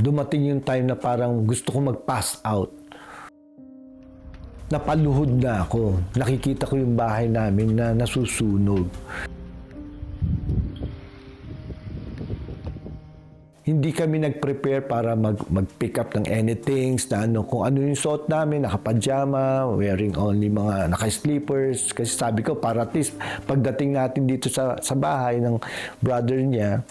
dumating yung time na parang gusto ko mag-pass out. Napaluhod na ako. Nakikita ko yung bahay namin na nasusunog. Hindi kami nag-prepare para mag, mag-pick up ng anything, na ano, kung ano yung suot namin, nakapajama, wearing only mga naka-sleepers. Kasi sabi ko, para at least pagdating natin dito sa, sa bahay ng brother niya,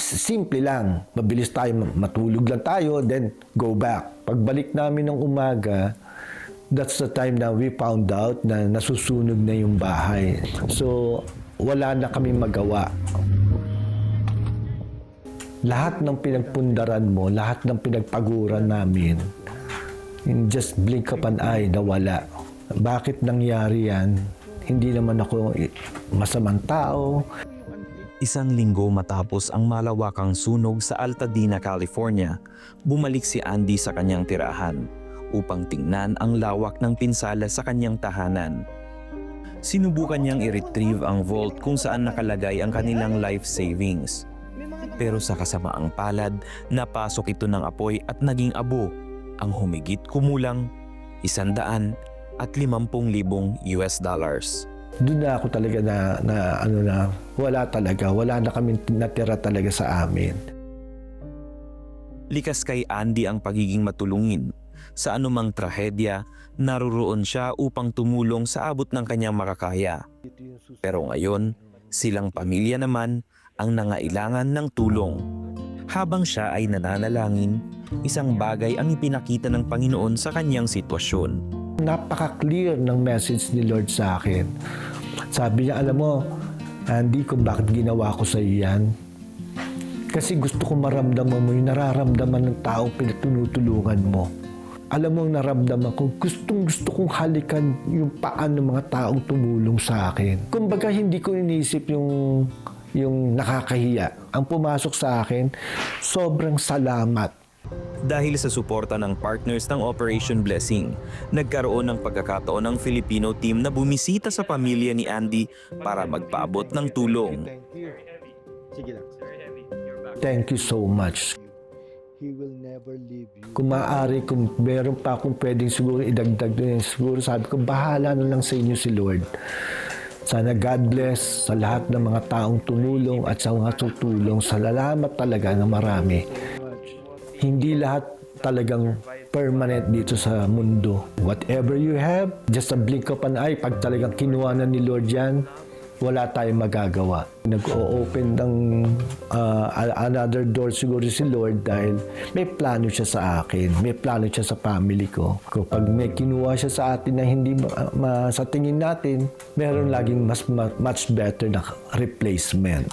simple lang. Mabilis tayo, matulog lang tayo, then go back. Pagbalik namin ng umaga, that's the time na we found out na nasusunog na yung bahay. So, wala na kami magawa. Lahat ng pinagpundaran mo, lahat ng pinagpaguran namin, in just blink of an eye, nawala. Bakit nangyari yan? Hindi naman ako eh, masamang tao. Isang linggo matapos ang malawakang sunog sa Altadena, California, bumalik si Andy sa kanyang tirahan upang tingnan ang lawak ng pinsala sa kanyang tahanan. Sinubukan niyang i-retrieve ang vault kung saan nakalagay ang kanilang life savings. Pero sa kasamaang palad, napasok ito ng apoy at naging abo ang humigit kumulang isandaan at limampung libong US dollars. Doon na ako talaga na, na ano na, wala talaga, wala na kami natira talaga sa amin. Likas kay Andy ang pagiging matulungin. Sa anumang trahedya, naruroon siya upang tumulong sa abot ng kanyang makakaya. Pero ngayon, silang pamilya naman ang nangailangan ng tulong. Habang siya ay nananalangin, isang bagay ang ipinakita ng Panginoon sa kanyang sitwasyon. Napaka-clear ng message ni Lord sa akin. Sabi niya, alam mo, Andy, kung bakit ginawa ko sa iyo yan, kasi gusto ko maramdaman mo yung nararamdaman ng taong pinatunutulungan mo. Alam mo ang naramdaman ko, gustong gusto kong halikan yung paan ng mga taong tumulong sa akin. Kumbaga hindi ko inisip yung yung nakakahiya. Ang pumasok sa akin, sobrang salamat. Dahil sa suporta ng partners ng Operation Blessing, nagkaroon ng pagkakataon ng Filipino team na bumisita sa pamilya ni Andy para magpaabot ng tulong. Thank you so much. He will never leave you. Kung maaari, kung meron pa akong pwedeng siguro idagdag doon, siguro sabi ko, bahala na lang sa inyo si Lord. Sana God bless sa lahat ng mga taong tumulong at sa mga tutulong. Salamat talaga na marami. Hindi lahat talagang permanent dito sa mundo. Whatever you have, just a blink of an eye, pag talagang kinuha na ni Lord yan, wala tayong magagawa. Nag-o-open ng uh, another door siguro si Lord dahil may plano siya sa akin, may plano siya sa family ko. Kapag may kinuha siya sa atin na hindi ma- ma- sa tingin natin, meron laging mas ma- much better na replacement.